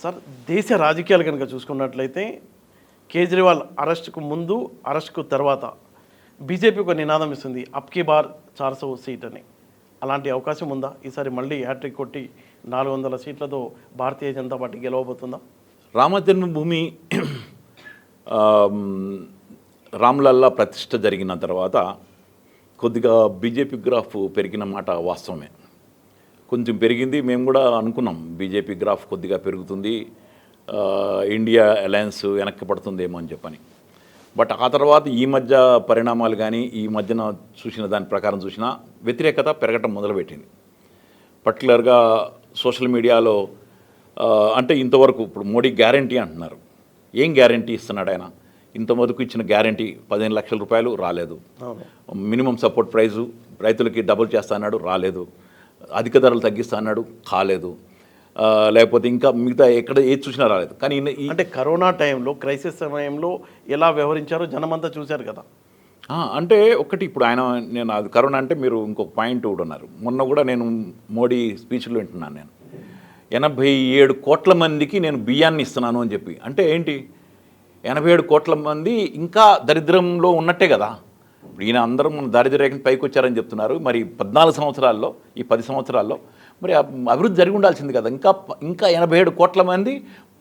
Sir దేశ రాజకీయాలు కనుక చూసుకున్నట్లయితే కేజ్రీవాల్ అరెస్ట్కు ముందు అరెస్ట్కు తర్వాత బీజేపీ ఒక నినాదం ఇస్తుంది అప్కి బార్ చార్సో సీట్ అని. అలాంటి అవకాశం ఉందా? ఈసారి మళ్ళీ హ్యాట్రిక్ కొట్టి నాలుగు వందల సీట్లతో భారతీయ జనతా పార్టీ గెలవబోతుందా? రామజన్మభూమి రామ్లల్లా ప్రతిష్ట జరిగిన తర్వాత కొద్దిగా బీజేపీ గ్రాఫ్ పెరిగిన మాట వాస్తవమే. కొంచెం పెరిగింది. మేము కూడా అనుకున్నాం బీజేపీ గ్రాఫ్ కొద్దిగా పెరుగుతుంది. ఇండియా అలయన్స్ వెనక్కి పడుతుందేమో అని చెప్పని. బట్ ఆ తర్వాత ఈ మధ్య పరిణామాలు కానీ ఈ మధ్యన చూసిన దాని ప్రకారం చూసినా వ్యతిరేకత పెరగటం మొదలుపెట్టింది. పర్టికులర్గా సోషల్ మీడియాలో అంటే ఇంతవరకు ఇప్పుడు మోడీ గ్యారంటీ అంటున్నారు. ఏం గ్యారంటీ ఇస్తున్నాడు ఆయన? ఇంతవరకు ఇచ్చిన గ్యారంటీ పదిహేను లక్షల రూపాయలు రాలేదు. మినిమం సపోర్ట్ ప్రైజు రైతులకి డబుల్ చేస్తా అన్నాడు రాలేదు. అధిక ధరలు తగ్గిస్తా అన్నాడు కాలేదు. లేకపోతే ఇంకా మిగతా ఎక్కడ ఏది చూసినా రాలేదు. కానీ అంటే కరోనా టైంలో క్రైసిస్ సమయంలో ఎలా వ్యవహరించారో జనమంతా చూశారు కదా. అంటే ఒకటి ఇప్పుడు ఆయన నేను అది కరోనా అంటే మీరు ఇంకొక పాయింట్ కూడా ఉన్నారు మొన్న కూడా నేను మోడీ స్పీచ్లో వింటున్నాను నేను. ఎనభై ఏడు కోట్ల మందికి నేను బియ్యాన్ని ఇస్తున్నాను అని చెప్పి. అంటే ఏంటి? ఎనభై ఏడు కోట్ల మంది ఇంకా దరిద్రంలో ఉన్నట్టే కదా. ఇప్పుడు ఈయన అందరం మన దారిద్ర్య రేఖని పైకి వచ్చారని చెప్తున్నారు. మరి పద్నాలుగు సంవత్సరాల్లో ఈ పది సంవత్సరాల్లో మరి అభివృద్ధి జరిగి ఉండాల్సింది కదా. ఇంకా ఇంకా ఎనభై ఏడు కోట్ల మంది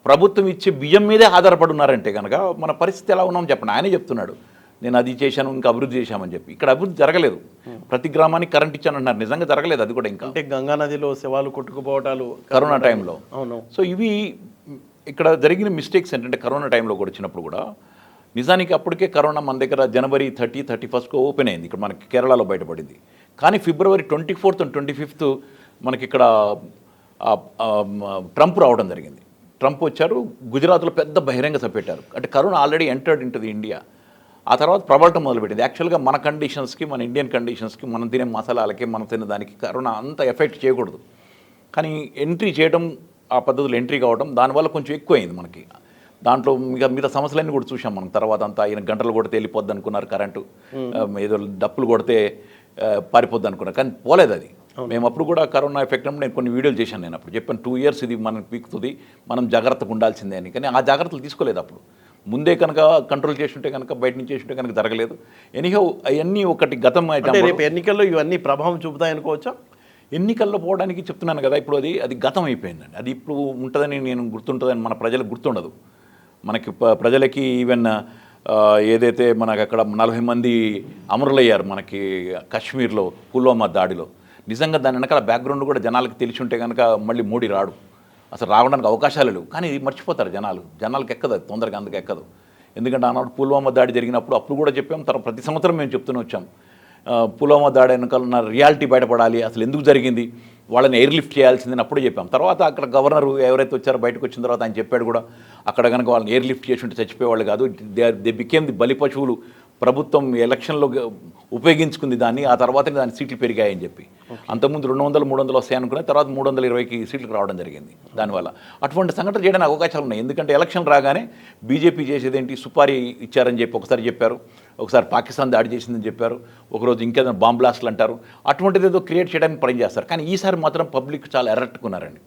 ప్రభుత్వం ఇచ్చే బియ్యం మీదే ఆధారపడి ఉన్నారంటే కనుక మన పరిస్థితి ఎలా ఉన్నామో చెప్పండి. ఆయనే చెప్తున్నాడు. నేను అది చేశాను ఇంకా అభివృద్ధి చేశామని చెప్పి. ఇక్కడ అభివృద్ధి జరగలేదు. ప్రతి గ్రామానికి కరెంట్ ఇచ్చాను అంటున్నారు నిజంగా జరగలేదు అది కూడా ఇంకా. అంటే గంగా నదిలో శవాలు కొట్టుకుపోవటాలు కరోనా టైంలో. అవును. సో ఇవి ఇక్కడ జరిగిన మిస్టేక్స్ ఏంటంటే కరోనా టైంలో కూడా వచ్చినప్పుడు కూడా నిజానికి అప్పటికే కరోనా మన దగ్గర జనవరి థర్టీ థర్టీ ఫస్ట్కి ఓపెన్ అయింది. ఇక్కడ మనకి కేరళలో బయటపడింది. కానీ ఫిబ్రవరి twenty fourth and twenty fifth మనకి ఇక్కడ ట్రంప్ రావడం జరిగింది. ట్రంప్ వచ్చారు గుజరాత్లో పెద్ద బహిరంగ సభ పెట్టారు. అంటే కరోనా ఆల్రెడీ ఎంటర్డ్ ఇంటది ఇండియా. ఆ తర్వాత ప్రబలటం మొదలుపెట్టింది. యాక్చువల్గా మన కండిషన్స్కి మన ఇండియన్ కండిషన్స్కి మనం తినే మసాలాలకి మనం తినే దానికి కరోనా అంత ఎఫెక్ట్ చేయకూడదు. కానీ ఎంట్రీ చేయడం ఆ పద్ధతిలో ఎంట్రీ కావడం దానివల్ల కొంచెం ఎక్కువైంది మనకి. దాంట్లో మిగతా మిగతా సమస్యలన్నీ కూడా చూసాం మనం. తర్వాత అంతా ఆయన గంటలు కొడితే వెళ్ళిపోద్ది అనుకున్నారు కరెంటు. ఆ, ఏదో డప్పులు కొడితే పారిపోద్ది అనుకున్నారు. కానీ పోలేదు అది. మేము అప్పుడు కూడా కరోనా ఎఫెక్ట్ నేను కొన్ని వీడియోలు చేశాను నేను అప్పుడు. చెప్పాను టూ ఇయర్స్ ఇది మనకు పీకుతుంది మనం జాగ్రత్తగా ఉండాల్సిందే అని. కానీ ఆ జాగ్రత్తలు తీసుకోలేదు అప్పుడు. ముందే కనుక కంట్రోల్ చేస్తుంటే కనుక బయట నుంచి చేస్తుంటే కనుక జరగలేదు. ఎనీహౌ అవన్నీ ఒకటి గతం రేపు ఎన్నికల్లో ఇవన్నీ ప్రభావం చూపుతాయనుకోవచ్చా ఎన్నికల్లో పోవడానికి చెప్తున్నాను కదా ఇప్పుడు అది అది గతం అయిపోయిందండి. అది ఇప్పుడు ఉంటుందని నేను గుర్తుంటుందని మన ప్రజలకు గుర్తుండదు. మనకి ప్రజలకి ఈవెన్ ఏదైతే మనకు అక్కడ నలభై మంది అమరులయ్యారు మనకి కాశ్మీర్లో పుల్వామా దాడిలో నిజంగా దాని వెనకాల బ్యాక్గ్రౌండ్ కూడా జనాలకు తెలిసి ఉంటే కనుక మళ్ళీ మోడీ రాడు. అసలు రావడానికి అవకాశాలు లేవు. కానీ ఇది మర్చిపోతారు జనాలు. జనాలకు ఎక్కదు అది తొందరగా అందుకు ఎక్కదు. ఎందుకంటే ఆనాడు పుల్వామా దాడి జరిగినప్పుడు అప్పుడు కూడా చెప్పాం తర్వాత ప్రతి సంవత్సరం మేము చెప్తూనే వచ్చాం. పుల్వామా దాడి వెనకాల ఉన్న రియాలిటీ బయటపడాలి అసలు ఎందుకు జరిగింది వాళ్ళని ఎయిర్ లిఫ్ట్ చేయాల్సిందని అప్పుడే చెప్పాం. తర్వాత అక్కడ గవర్నర్ ఎవరైతే వచ్చారో బయటకు వచ్చిన తర్వాత ఆయన చెప్పాడు కూడా అక్కడ కనుక వాళ్ళని ఎయిర్ లిఫ్ట్ చేసి ఉంటే చచ్చిపోయేవాళ్ళు కాదు. దే దే బికేమ్ ది బలి పశువులు ప్రభుత్వం ఎలక్షన్లో ఉపయోగించుకుంది దాన్ని ఆ తర్వాత దాని సీట్లు పెరిగాయని చెప్పి. అంతకుముందు రెండు వందలు మూడు వందలు వస్తాయి అనుకునే తర్వాత మూడు వందల ఇరవైకి సీట్లకు రావడం జరిగింది దానివల్ల. అటువంటి సంఘటన చేయడానికి అవకాశాలు ఉన్నాయి. ఎందుకంటే ఎలక్షన్ రాగానే బీజేపీ చేసేది ఏంటి సుపారీ ఇచ్చారని చెప్పి ఒకసారి చెప్పారు. ఒకసారి పాకిస్తాన్ దాడి చేసిందని చెప్పారు. ఒకరోజు ఇంకేదైనా బాంబ్ బ్లాస్ట్లు అంటారు. అటువంటిది ఏదో క్రియేట్ చేయడానికి ప్రయత్నం చేస్తారు. కానీ ఈసారి మాత్రం పబ్లిక్ చాలా ఎర్రట్టుకున్నారండి.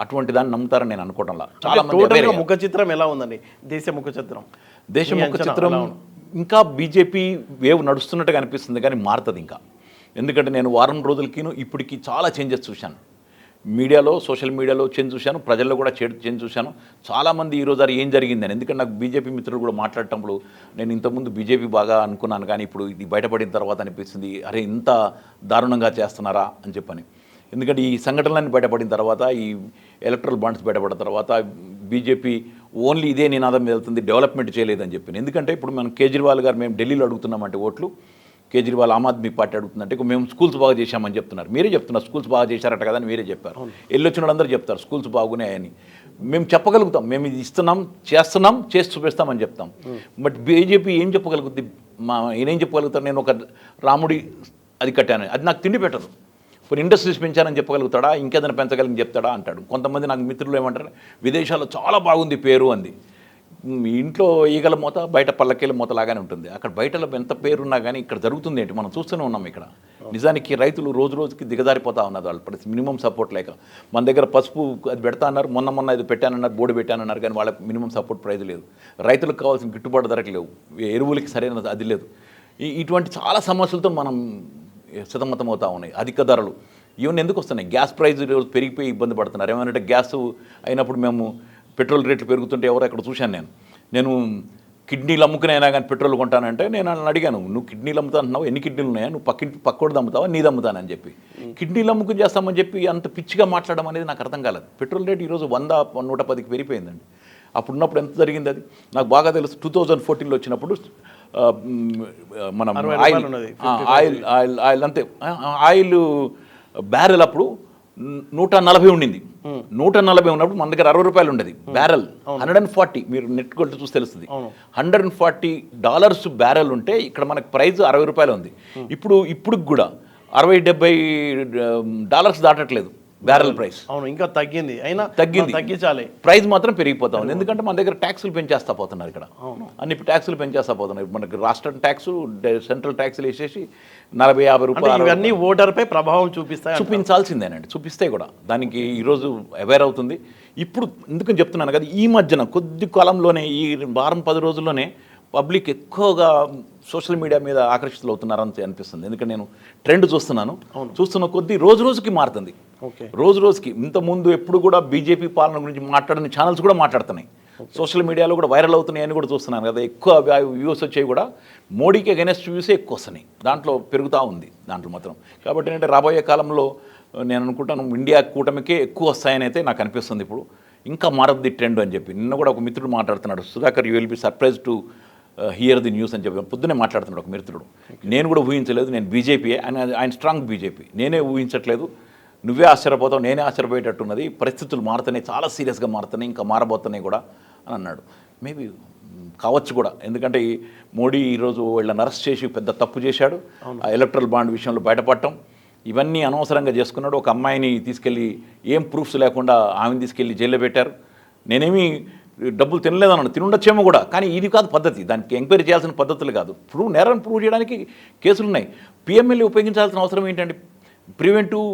అటువంటి దాన్ని నమ్ముతారని నేను అనుకోవడంలా చాలా మంది టోటల్ aware గా అయ్యారు. ముఖ చిత్రం ఎలా ఉందండి? దేశ ముఖ చిత్రం. దేశం మీ యొక్క అంచనా చిత్రం? ఇంకా బీజేపీ వేవ్ నడుస్తున్నట్టుగా అనిపిస్తుంది కానీ మారుతుంది ఇంకా. ఎందుకంటే నేను వారం రోజులకిను ఇప్పటికి చాలా చేంజెస్ చూశాను. మీడియాలో సోషల్ మీడియాలో చేంజ్ చూశాను ప్రజల్లో కూడా చేంజ్ చూశాను. చాలామంది ఈ రోజు ఏం జరిగిందని. ఎందుకంటే నాకు బీజేపీ మిత్రులు కూడా మాట్లాడటంలో నేను ఇంతకుముందు బీజేపీ బాగా అనుకున్నాను కానీ ఇప్పుడు ఇది బయటపడిన తర్వాత అనిపిస్తుంది అరే ఇంత దారుణంగా చేస్తున్నారా? అని చెప్పని. ఎందుకంటే ఈ సంఘటనలన్నీ బయటపడిన తర్వాత ఈ ఎలక్ట్రల్ బాండ్స్ బయటపడిన తర్వాత బీజేపీ ఓన్లీ ఇదే నినాదం మీద వెళ్తుంది డెవలప్మెంట్ చేయలేదని చెప్పి ఎందుకంటే ఇప్పుడు మనం కేజ్రీవాల్ గారు మేము ఢిల్లీలో అడుగుతున్నామంటే ఓట్లు కేజ్రీవాల్ ఆమ్ ఆద్మీ పార్టీ అడుగుతుందంటే ఇక మేము స్కూల్స్ బాగా చేశామని చెప్తున్నారు. మీరే చెప్తున్నారు స్కూల్స్ బాగా చేశారట కదా అని మీరే చెప్పారు. వెళ్ళొచ్చిన వాళ్ళందరూ చెప్తారు స్కూల్స్ బాగున్నాయని మేము చెప్పగలుగుతాం మేము ఇది ఇస్తున్నాం చేస్తున్నాం చేసి చూపిస్తామని చెప్తాం. బట్ బీజేపీ ఏం చెప్పగలుగుతుంది మా ఈయనేం చెప్పగలుగుతారు? నేను ఒక రాముడి అది కట్టాను. అది నాకు తిండి పెట్టదు. ఇప్పుడు ఇండస్ట్రీస్ పెంచానని చెప్పగలుగుతాడా? ఇంకేదైనా పెంచగలని చెప్తాడా? అంటాడు. కొంతమంది నాకు మిత్రులు ఏమంటారు విదేశాల్లో చాలా బాగుంది పేరు అంది. మ్, ఇంట్లో ఈగల మూత బయట పల్లకీల మూత లాగానే ఉంటుంది. అక్కడ బయటలో ఎంత పేరున్నా కానీ ఇక్కడ జరుగుతుంది ఏంటి? మనం చూస్తూనే ఉన్నాం ఇక్కడ. నిజానికి రైతులు రోజు రోజుకి దిగజారిపోతా ఉన్నారు వాళ్ళు. ప్రతి మినిమం సపోర్ట్ లేక. మన దగ్గర పసుపు అది పెడతా అన్నారు మొన్న మొన్న ఇది పెట్టానన్నారు బోర్డు పెట్టానన్నారు కానీ వాళ్ళకి మినిమం సపోర్ట్ ప్రైజ్ లేదు. రైతులకు కావాల్సిన గిట్టుబాటు ధరకు లేవు. ఎరువులకి సరైన అది లేదు. ఇటువంటి చాలా సమస్యలతో మనం అవుతా ఉన్నాయి. అధిక ధరలు. ఇవన్నీ ఎందుకు వస్తున్నాయి? గ్యాస్ ప్రైజ్ పెరిగిపోయి ఇబ్బంది పడుతున్నారు. ఏమంటే గ్యాస్ అయినప్పుడు మేము పెట్రోల్ రేట్లు పెరుగుతుంటే ఎవరో అక్కడ చూశాను నేను. నేను కిడ్నీలు అమ్ముకునైనా కానీ పెట్రోల్ కొంటానంటే నేను వాళ్ళని అడిగాను నువ్వు కిడ్నీలు అమ్ముతా అంటున్నావు? ఎన్ని కిడ్నీలు ఉన్నాయా? నువ్వు పక్కింటి పక్కోడిది అమ్ముతావా? నీది అమ్ముతానని చెప్పి. కిడ్నీలు అమ్ముకుని చేస్తామని చెప్పి అంత పిచ్చిగా మాట్లాడడం అనేది నాకు అర్థం కాలేదు. పెట్రోల్ రేట్ ఈరోజు వంద నూట పదికి పెరిగిపోయిందండి. అప్పుడు ఉన్నప్పుడు ఎంత జరిగింది అది? నాకు బాగా తెలుసు టూ థౌజండ్ ఫోర్టీన్లో వచ్చినప్పుడు మనం ఆయిల్ ఆయిల్ ఆయిల్ ఆయిల్ అంతే. ఆయిల్ బ్యారెల్ అప్పుడు నూట నలభై ఉండింది. నూట నలభై ఉన్నప్పుడు మన దగ్గర అరవై రూపాయలు ఉండేది. బ్యారెల్ హండ్రెడ్ అండ్ ఫార్టీ మీరు నెట్ కొట్టి చూసి తెలుస్తుంది. Hundred and forty dollars barrel ఉంటే ఇక్కడ మనకి ప్రైస్ అరవై రూపాయలు ఉంది. ఇప్పుడు ఇప్పుడు కూడా అరవై డెబ్బై డాలర్స్ దాటట్లేదు. బ్యారెల్ ప్రైస్ అవును ఇంకా తగ్గింది. అయినా తగ్గింది. తగ్గించాలి. ప్రైస్ మాత్రం పెరిగిపోతా ఉంది. ఎందుకంటే మన దగ్గర ట్యాక్సులు పెంచేస్తా పోతున్నారు ఇక్కడ. అన్ని ట్యాక్సులు పెంచేస్తా పోతున్నారు. మనకి రాష్ట్ర ట్యాక్స్ సెంట్రల్ ట్యాక్సులు వేసేసి నలభై యాభై రూపాయలు ఇవన్నీ ఓటర్పై ప్రభావం చూపిస్తాయి చూపించాల్సిందేనండి. చూపిస్తే కూడా. దానికి ఈరోజు అవేర్ అవుతుంది. ఇప్పుడు ఎందుకని చెప్తున్నాను కదా ఈ మధ్యన కొద్ది కాలంలోనే ఈ వారం పది రోజుల్లోనే పబ్లిక్ ఎక్కువగా సోషల్ మీడియా మీద ఆకర్షితులు అవుతున్నారని అనిపిస్తుంది. ఎందుకంటే నేను ట్రెండ్ చూస్తున్నాను. చూస్తున్న కొద్దీ రోజు రోజుకి మారుతుంది. రోజు రోజుకి ఇంత ముందు ఎప్పుడు కూడా బీజేపీ పాలన గురించి మాట్లాడని ఛానల్స్ కూడా మాట్లాడుతున్నాయి. సోషల్ మీడియాలో కూడా వైరల్ అవుతున్నాయని కూడా చూస్తున్నాను కదా ఎక్కువ వ్యూస్ వచ్చాయి కూడా మోడీకి అగెనెస్ట్ వ్యూసే ఎక్కువ వస్తున్నాయి. దాంట్లో పెరుగుతూ ఉంది దాంట్లో మాత్రం. కాబట్టి ఏంటంటే రాబోయే కాలంలో నేను అనుకుంటాను ఇండియా కూటమికే ఎక్కువ వస్తాయని అయితే నాకు అనిపిస్తుంది ఇప్పుడు. ఇంకా మారద్ది ట్రెండ్ అని చెప్పి. నిన్న కూడా ఒక మిత్రుడు మాట్లాడుతున్నాడు Sudhakar you will be surprise to hear the news అని చెప్పి. పొద్దునే మాట్లాడుతున్నాడు ఒక మిత్రుడు. నేను కూడా ఊహించలేదు నేను బీజేపీయే ఆయన ఆయన స్ట్రాంగ్ బీజేపీ నేనే ఊహించట్లేదు. నువ్వే ఆశ్చర్యపోతావు నేనే ఆశ్చర్యపోయేటట్టున్నది. పరిస్థితులు మారుతున్నాయి చాలా సీరియస్గా మారుతున్నాయి ఇంకా మారబోతున్నాయి కూడా అని అన్నాడు. మేబీ కావచ్చు కూడా. ఎందుకంటే ఈ మోడీ ఈరోజు వీళ్ళని అరెస్ట్ చేసి పెద్ద తప్పు చేశాడు. ఆ ఎలక్ట్రల్ బాండ్ విషయంలో బయటపడటం ఇవన్నీ అనవసరంగా చేసుకున్నాడు. ఒక అమ్మాయిని తీసుకెళ్ళి ఏం ప్రూఫ్స్ లేకుండా ఆమెను తీసుకెళ్ళి జైల్లో పెట్టారు. నేనేమి డబ్బులు తినలేదన్నాను. తినుండొచ్చేమో కూడా. కానీ ఇది కాదు పద్ధతి. దానికి ఎంక్వైరీ చేయాల్సిన పద్ధతులు కాదు. ప్రూవ్ నేరాన్ని ప్రూవ్ చేయడానికి కేసులు ఉన్నాయి పిఎంఎల్ఏ ఉపయోగించాల్సిన అవసరం ఏంటంటే ప్రివెంటివ్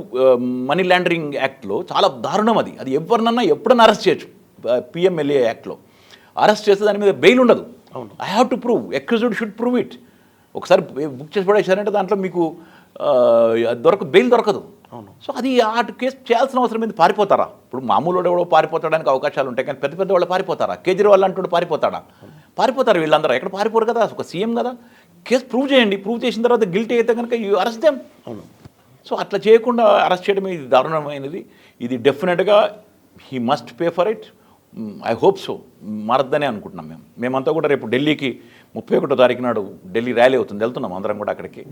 మనీ లాండరింగ్ యాక్ట్లో చాలా దారుణం అది. అది ఎవరినన్నా ఎప్పుడన్నా అరెస్ట్ చేయొచ్చు పిఎంఎల్ఏ యాక్ట్లో. అరెస్ట్ చేస్తే దాని మీద బెయిల్ ఉండదు. I have to prove accused should prove it. ఒకసారి బుక్ చేసి పడేసారంటే దాంట్లో మీకు దొరక బెయిల్ దొరకదు. సో అది ఆ కేసు చేయాల్సిన అవసరం ఏంది పారిపోతారా? ఇప్పుడు మామూలు వాడు ఎవడో పారిపోతాడానికి అవకాశాలు ఉంటాయి కానీ పెద్ద పెద్ద వాళ్ళు పారిపోతారా? కేజ్రీవాల్ అంటూ పారిపోతాడా? పారిపోతారు వీళ్ళందరూ. ఎక్కడ పారిపోరు కదా? ఒక సీఎం కదా? కేసు ప్రూవ్ చేయండి. ప్రూవ్ చేసిన తర్వాత గిల్టీ అయితే కనుక యూ అరెస్ట్ దేమ్ అవును. సో అట్లా చేయకుండా అరెస్ట్ చేయడమే ఇది దారుణమైనది. ఇది డెఫినెట్గా he must pay for it. I hope so. మారద్దనే అనుకుంటున్నాం మేము. మేమంతా కూడా రేపు ఢిల్లీకి ముప్పై ఒకటో తారీఖు నాడు ఢిల్లీ ర్యాలీ అవుతుంది. వెళ్తున్నాం అందరం కూడా అక్కడికి.